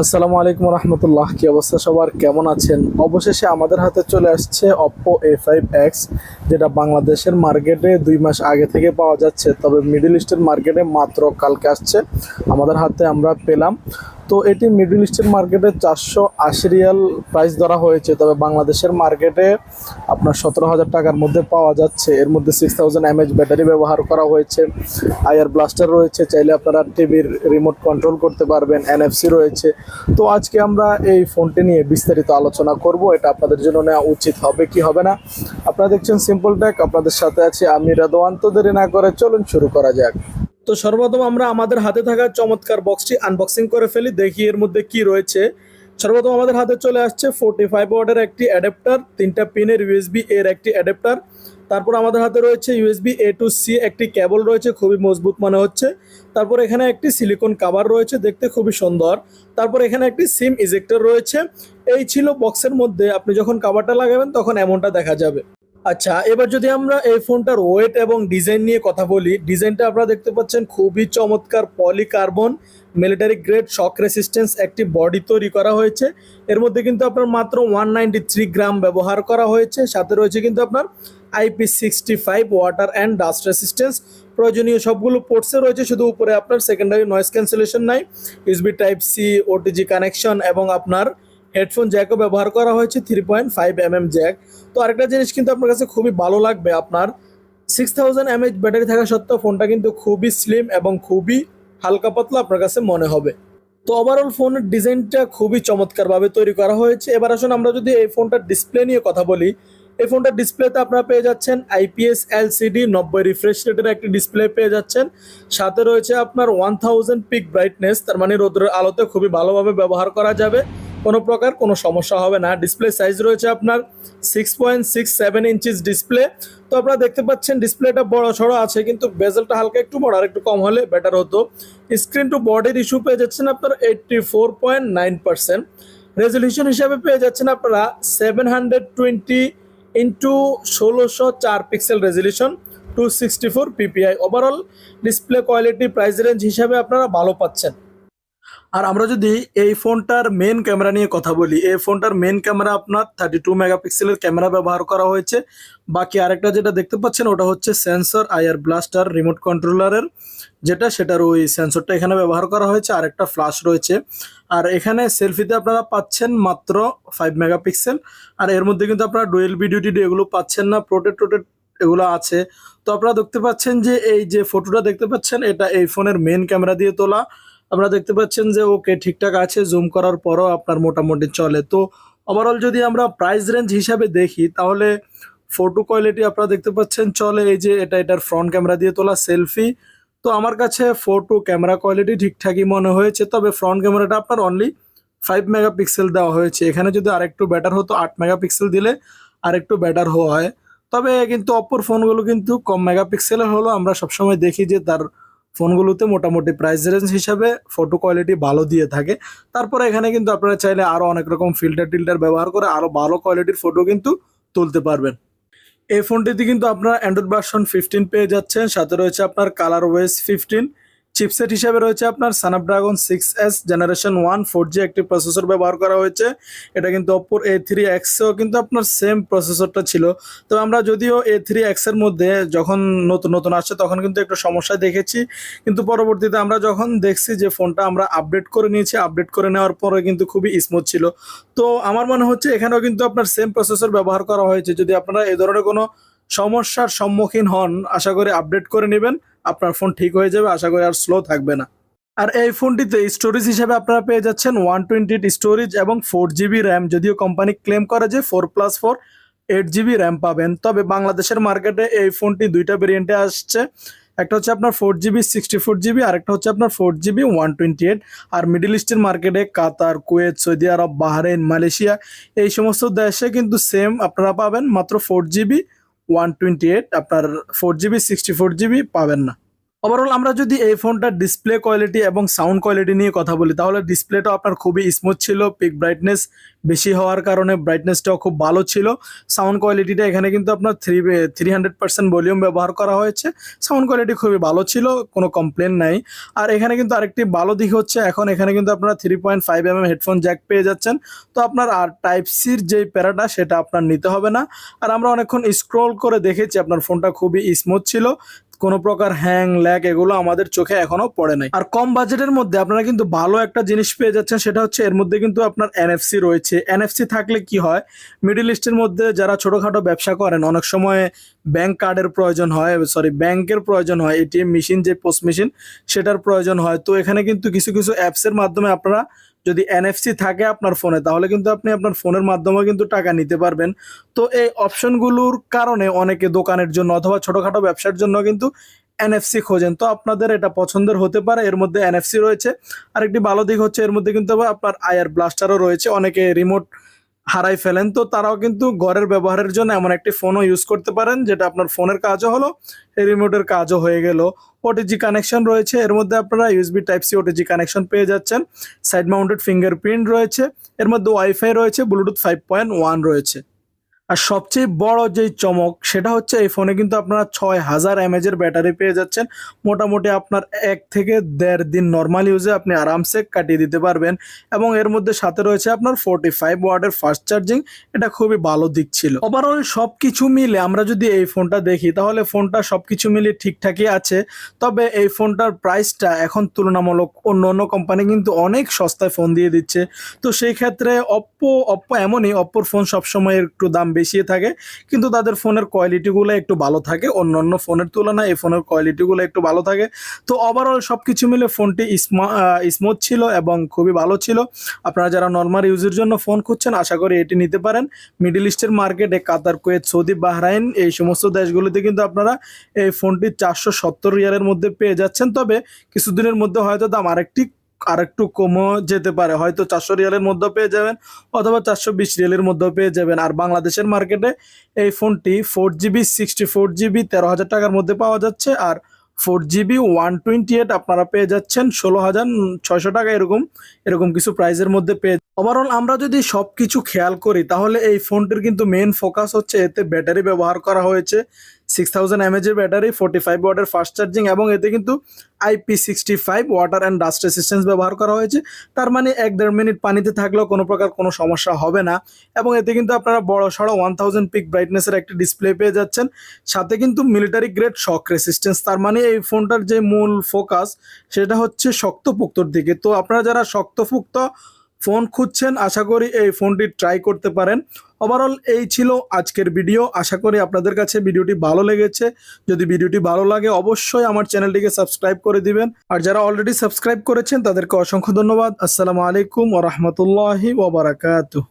আসসালামু আলাইকুম রহমতুল্লাহ, কি অবস্থা সবার? কেমন আছেন? অবশেষে আমাদের হাতে চলে আসছে অপ্পো এ ফাইভ এক্স যেটা বাংলাদেশের মার্কেটে দুই মাস আগে থেকে পাওয়া যাচ্ছে। তবে মিডল ইস্টের মার্কেটে মাত্র কালকে আসছে। আমাদের হাতে আমরা পেলাম তো এটি মিডল ইস্টের মার্কেটে চারশো আশি রিয়াল প্রাইস ধরা হয়েছে। তবে বাংলাদেশের মার্কেটে আপনার সতেরো হাজার টাকার মধ্যে পাওয়া যাচ্ছে। এর মধ্যে সিক্স থাউজেন্ড এমএচ ব্যাটারি ব্যবহার করা হয়েছে। আয়ার ব্লাস্টার রয়েছে। চাইলে আপনারা টিভির রিমোট কন্ট্রোল করতে পারবেন। এনএফসি রয়েছে। তো আজকে আমরা এই ফোনটি নিয়ে বিস্তারিত আলোচনা করব। এটা আপনাদের জন্য নেওয়া উচিত হবে কি হবে না? আপনারা দেখছেন সিম্পল ট্যাক আপনাদের সাথে আছে আমি রাদওয়ান। দেরি না করে চলুন শুরু করা যাক। তো সর্বপ্রথম আমরা আমাদের হাতে থাকা চমৎকার বক্সটি আনবক্সিং করে ফেলি। দেখি এর মধ্যে কি রয়েছে। সর্বপ্রথম আমাদের হাতে চলে আসছে ফোর্টি ফাইভ ওয়ার্ডের একটি অ্যাডাপ্টার তিনটা পিনের ইউএসবি এর একটি অ্যাডাপ্টার তারপর আমাদের হাতে রয়েছে ইউএসবি এ টু সি একটি কেবল রয়েছে, খুবই মজবুত মনে হচ্ছে। তারপর এখানে একটি সিলিকন কাভার রয়েছে, দেখতে খুবই সুন্দর। তারপর এখানে একটি সিম ইজেক্টর রয়েছে। এই ছিল বক্সের মধ্যে আপনি যখন কাভারটা লাগাবেন, তখন এমনটা দেখা যাবে। আচ্ছা এবার যদি আমরা এই ফোনটার ওয়েট এবং ডিজাইন নিয়ে কথা বলি ডিজাইনটা আপনারা দেখতে পাচ্ছেন খুবই চমৎকার polycarbon military grade shock resistance একটি বডি তৈরি করা হয়েছে। এর মধ্যে কিন্তু আপনার মাত্র ওয়ান গ্রাম ব্যবহার করা হয়েছে। সাথে রয়েছে কিন্তু আপনার IP sixty five water and dust resistance প্রয়োজনীয় সবগুলো পোর্টসে রয়েছে, শুধু উপরে আপনার সেকেন্ডারি নয়েজ ক্যান্সেলেশন নাই। USB type C OTG connection এবং আপনার হেডফোন জ্যাকও ব্যবহার করা হয়েছে three point five M M jack. তো আরেকটা জিনিস কিন্তু আপনার কাছে খুবই ভালো লাগবে, আপনার সিক্স থাউজেন্ড এমএইচ ব্যাটারি থাকা সত্ত্বেও ফোনটা কিন্তু খুবই স্লিম এবং খুবই হালকা পাতলা আপনার কাছে মনে হবে। তো ওভারঅল ফোনের ডিজাইনটা খুবই চমৎকারভাবে তৈরি করা হয়েছে। এবার আসুন আমরা যদি এই ফোনটার ডিসপ্লে নিয়ে কথা বলি। এই ফোনটার ডিসপ্লেতে আপনারা পেয়ে যাচ্ছেন আইপিএস এলসিডি নব্বই রিফ্রেশ রেটের একটি ডিসপ্লে পেয়ে যাচ্ছেন। সাথে রয়েছে আপনার ওয়ান থাউজেন্ড পিক ব্রাইটনেস তার মানে রোদ্রের আলোতে খুবই ভালোভাবে ব্যবহার করা যাবে। কোনো প্রকার কোনো সমস্যা হবে না। ডিসপ্লে সাইজ রয়েছে আপনার six point six seven inches display তো আপনারা দেখতে পাচ্ছেন ডিসপ্লেটা বড় সড়ো আছে, কিন্তু বেজেলটা হালকা একটু বড় আর একটু কম হলে বেটার হতো। স্ক্রিন টু বডির ইস্যু পেয়ে যাচ্ছেন আপনার eighty four point nine percent resolution হিসাবে পেয়ে যাচ্ছেন আপনারা সেভেন হান্ড্রেড টোয়েন্টি ইন্টু ষোলোশো চার pixel resolution two sixty four PPI overall display quality price range হিসাবে আপনারা ভালো পাচ্ছেন। আর আমরা যদি এই ফোনটার মেন ক্যামেরা নিয়ে কথা বলি, এই ফোনটার মেন ক্যামেরা আপনার থার্টি টু মেগাপিক্সেলের ক্যামেরা ব্যবহার করা হয়েছে। বাকি আরেকটা যেটা দেখতে পাচ্ছেন, ওটা হচ্ছে সেন্সর আইআর ব্লাস্টার রিমোট কন্ট্রোলারের যেটা সেটার ওই সেন্সরটা এখানে ব্যবহার করা হয়েছে। আর একটা ফ্লাশ রয়েছে। আর এখানে সেলফিতে আপনারা পাচ্ছেন মাত্র ফাইভ মেগাপিক্সেল আর এর মধ্যে কিন্তু আপনারা ডুয়েল ভিডিও টিডিও এগুলো পাচ্ছেন না প্রোটেট টোটেট এগুলো আছে। তো আপনারা দেখতে পাচ্ছেন যে এই যে ফটোটা দেখতে পাচ্ছেন, এটা এই ফোনের মেন ক্যামেরা দিয়ে তোলা। আপনারা দেখতে পাচ্ছেন যে ওকে ঠিকঠাক আছে জুম করার পরও আপনার মোটামুটি চলে। তো ওভারঅল যদি আমরা প্রাইস রেঞ্জ হিসাবে দেখি, তাহলে ফটো কোয়ালিটি আপনারা দেখতে পাচ্ছেন চলে, এই যে এটা এটার ফ্রন্ট ক্যামেরা দিয়ে তোলা সেলফি তো আমার কাছে ফটো ক্যামেরা কোয়ালিটি ঠিকঠাকই মনে হয়েছে, তবে ফ্রন্ট ক্যামেরাটা আপনার অনলি ফাইভ মেগাপিক্সেল দেওয়া হয়েছে। এখানে যদি আরেকটু বেটার হতো, আট মেগাপিক্সেল দিলে আরেকটু বেটার হয়। তবে কিন্তু অপর ফোনগুলো কিন্তু কম মেগাপিক্সেলের হলো। আমরা সবসময় দেখি যে তার ফোনগুলোতে মোটামুটি প্রাইস রেঞ্জ হিসাবে ফটো কোয়ালিটি ভালো দিয়ে থাকে। তারপরে এখানে কিন্তু আপনারা চাইলে আরও অনেক রকম ফিল্টার টিল্টার ব্যবহার করে আরও ভালো কোয়ালিটির ফটো কিন্তু তুলতে পারবেন। এই ফোনটিতে কিন্তু আপনার অ্যান্ড্রয়েড ভার্সন ফিফটিন পেয়ে যাচ্ছেন, সাথে রয়েছে আপনার কালার ওয়েস ফিফটিন চিপসেট হিসাবে রয়েছে আপনার Snapdragon six S generation one four G একটি প্রসেসর ব্যবহার করা হয়েছে। এটা কিন্তু অপ্পোর এ থ্রি এক্সেও কিন্তু আপনার সেম প্রসেসরটা ছিল। তো আমরা যদিও এ থ্রি এক্সের মধ্যে যখন নতুন নতুন আসছে তখন কিন্তু একটু সমস্যা দেখেছি। কিন্তু পরবর্তীতে আমরা যখন দেখছি যে ফোনটা আমরা আপডেট করে নিয়েছি আপডেট করে নেওয়ার পরে কিন্তু খুবই স্মুথ ছিল। তো আমার মনে হচ্ছে এখানেও কিন্তু আপনার সেম প্রসেসর ব্যবহার করা হয়েছে। যদি আপনারা এই ধরনের কোনো সমস্যার সম্মুখীন হন, আশা করি আপডেট করে নেবেন। আপনার ফোন ঠিক হয়ে যাবে, আশা করি আর স্লো থাকবে না। আর এই ফোনটিতে স্টোরেজ হিসেবে আপনারা পেয়ে যাচ্ছেন ওয়ান টোয়েন্টি স্টোরেজ এবং ফোর জিবি র্যাম যদিও কোম্পানি ক্লেম করে যে four plus four eight GB RAM পাবেন। তবে বাংলাদেশের মার্কেটে এই ফোনটি দুইটা ভেরিয়েন্টে আসছে। একটা হচ্ছে আপনার four GB sixty four GB আর একটা হচ্ছে আপনার four GB one twenty eight আর মিডিল ইস্টের মার্কেটে Qatar Kuwait Saudi Arab Bahrain Malaysia এই সমস্ত দেশে কিন্তু সেম আপনারা পাবেন। মাত্র four GB one twenty eight আপনার four GB sixty four GB পাবেন না। ওভারঅল আমরা যদি এই ফোনটার ডিসপ্লে কোয়ালিটি এবং সাউন্ড কোয়ালিটি নিয়ে কথা বলি, তাহলে ডিসপ্লেটা আপনার খুবই স্মুথ ছিল পিক ব্রাইটনেস বেশি হওয়ার কারণে ব্রাইটনেসটাও খুব ভালো ছিল। সাউন্ড কোয়ালিটিটা এখানে কিন্তু আপনার three three hundred percent volume ব্যবহার করা হয়েছে। সাউন্ড কোয়ালিটি খুবই ভালো ছিল, কোনো কমপ্লেন নাই। আর এখানে কিন্তু আরেকটি ভালো দিক হচ্ছে, এখন এখানে কিন্তু আপনারা three point five M headphone jack পেয়ে যাচ্ছেন। তো আপনার আর টাইপ সির যে প্যারাটা, সেটা আপনার নিতে হবে না। আর আমরা অনেকক্ষণ স্ক্রল করে দেখেছি, আপনার ফোনটা খুবই স্মুথ ছিল। কোনো প্রকার হ্যাং ল্যাগ এগুলো আমাদের চোখে এখনও পড়ে নাই। আর কম বাজেটের মধ্যে আপনারা কিন্তু ভালো একটা জিনিস পেয়ে যাচ্ছেন, সেটা হচ্ছে এর মধ্যে কিন্তু আপনার এনএফসি রয়েছে। এনএফসি থাকলে কি হয়? মিডিল ইস্টের মধ্যে যারা ছোটোখাটো ব্যবসা করেন, অনেক সময় ব্যাংক কার্ডের প্রয়োজন হয় সরি ব্যাংকের প্রয়োজন হয় এটিএম মেশিন যে পোস্ট মেশিন সেটার প্রয়োজন হয়। তো এখানে কিন্তু কিছু কিছু অ্যাপসের মাধ্যমে আপনারা যদি এনএফসি থাকে আপনার ফোনে, তাহলে কিন্তু আপনি আপনার ফোনের মাধ্যমে কিন্তু টাকা নিতে পারবেন। তো এই অপশনগুলোর কারণে অনেকে দোকানের জন্য অথবা ছোটোখাটো ব্যবসার জন্য কিন্তু এনএফসি খোঁজেন। তো আপনাদের এটা পছন্দের হতে পারে, এর মধ্যে এনএফসি রয়েছে। আরেকটি ভালো দিক হচ্ছে, এর মধ্যে কিন্তু আপনার আয়ার ব্লাস্টারও রয়েছে। অনেকে রিমোট হারাই ফেলেন। তো তারাও কিন্তু ঘরের ব্যবহারের জন্য এমন একটি ফোনও ইউজ করতে পারেন, যেটা আপনার ফোনের কাজও হলো রিমোটের কাজও হয়ে গেল। ওটিজি কানেকশন রয়েছে, এর মধ্যে আপনারা USB type C OTG connection পেয়ে যাচ্ছেন। সাইড মাউন্টেড ফিঙ্গার প্রিন্ট রয়েছে, এর মধ্যে ওয়াইফাই রয়েছে ব্লুটুথ ফাইভ পয়েন্ট ওয়ান রয়েছে। আর সবচেয়ে বড় যেই চমক, সেটা হচ্ছে এই ফোনে কিন্তু আপনারা ছয় হাজার এমএজের ব্যাটারি পেয়ে যাচ্ছেন। মোটামুটি আপনার এক থেকে দেড় দিন নর্মাল ইউজে আপনি আরামসে কাটিয়ে দিতে পারবেন। এবং এর মধ্যে সাথে রয়েছে আপনার ফোর্টি ফাইভ ওয়ার্ডের ফাস্ট চার্জিং এটা খুবই ভালো দিক ছিল। ওভারঅল সব কিছু মিলে আমরা যদি এই ফোনটা দেখি, তাহলে ফোনটা সব কিছু মিলে ঠিকঠাকই আছে। তবে এই ফোনটার প্রাইসটা এখন তুলনামূলক অন্য অন্য কোম্পানি কিন্তু অনেক সস্তায় ফোন দিয়ে দিচ্ছে। তো সেই ক্ষেত্রে অপ্পো অপ্পো এমনই অপ্পোর ফোন সবসময় একটু দাম বেশি থাকে, কিন্তু তাদের ফোনের কোয়ালিটিগুলো একটু ভালো থাকে। অন্য অন্য ফোনের তুলনায় এই ফোনের কোয়ালিটিগুলো একটু ভালো থাকে। তো ওভারঅল সব কিছু মিলে ফোনটি স্মুথ ছিল এবং খুবই ভালো ছিল। আপনারা যারা নর্মাল ইউজের জন্য ফোন খুঁজছেন, আশা করি এটি নিতে পারেন। মিডিল ইস্টের মার্কেটে কাতার কুয়েত সৌদি বাহরাইন এই সমস্ত দেশগুলিতে কিন্তু আপনারা এই ফোনটি চারশো সত্তর রিয়ালের মধ্যে পেয়ে যাচ্ছেন। তবে কিছুদিনের মধ্যে হয়তো দাম আরেকটি আরেকটু কমও যেতে পারে। হয়তো চারশো রিয়ালের মধ্যে পেয়ে যাবেন অথবা চারশো বিশ রিয়ালের মধ্যেও পেয়ে যাবেন। আর বাংলাদেশের মার্কেটে এই ফোনটি four GB, sixty four GB, তেরো হাজার টাকার মধ্যে পাওয়া যাচ্ছে। আর four GB, one twenty eight আপনারা পেয়ে যাচ্ছেন ষোলো হাজার ছয়শো টাকা এরকম এরকম কিছু প্রাইসের মধ্যে পেয়ে ওভারঅল আমরা যদি সব কিছু খেয়াল করি, তাহলে এই ফোনটির কিন্তু মেন ফোকাস হচ্ছে এতে ব্যাটারি ব্যবহার করা হয়েছে। সিক্স থাউজেন্ড এমএজের ব্যাটারি ফোর্টি ফাইভ ওয়াটের ফাস্ট চার্জিং এবং এতে কিন্তু IP sixty five water and dust resistance ব্যবহার করা হয়েছে। তার মানে এক দেড় মিনিট পানিতে থাকলেও কোনো প্রকার কোনো সমস্যা হবে না। এবং এতে কিন্তু আপনারা বড় সড়ো ওয়ান থাউজেন্ড পিক ব্রাইটনেসের একটি ডিসপ্লে পেয়ে যাচ্ছেন। সাথে কিন্তু মিলিটারি গ্রেড শক রেসিস্টেন্স তার মানে এই ফোনটার যে মূল ফোকাস সেটা হচ্ছে শক্তপোক্তর দিকে। তো আপনারা যারা শক্তপোক্ত ফোন খুঁজছেন, আশা করি এই ফোনটি ট্রাই করতে পারেন। ওভারঅল এই ছিল আজকের ভিডিও আশা করি আপনাদের কাছে ভিডিওটি ভালো লেগেছে। যদি ভিডিওটি ভালো লাগে, অবশ্যই আমার চ্যানেলটিকে সাবস্ক্রাইব করে দিবেন। আর যারা অলরেডি সাবস্ক্রাইব করেছেন, তাদেরকে অসংখ্য ধন্যবাদ। আসসালামু আলাইকুম ওরহমতুল্লাহি ওবরাকাতু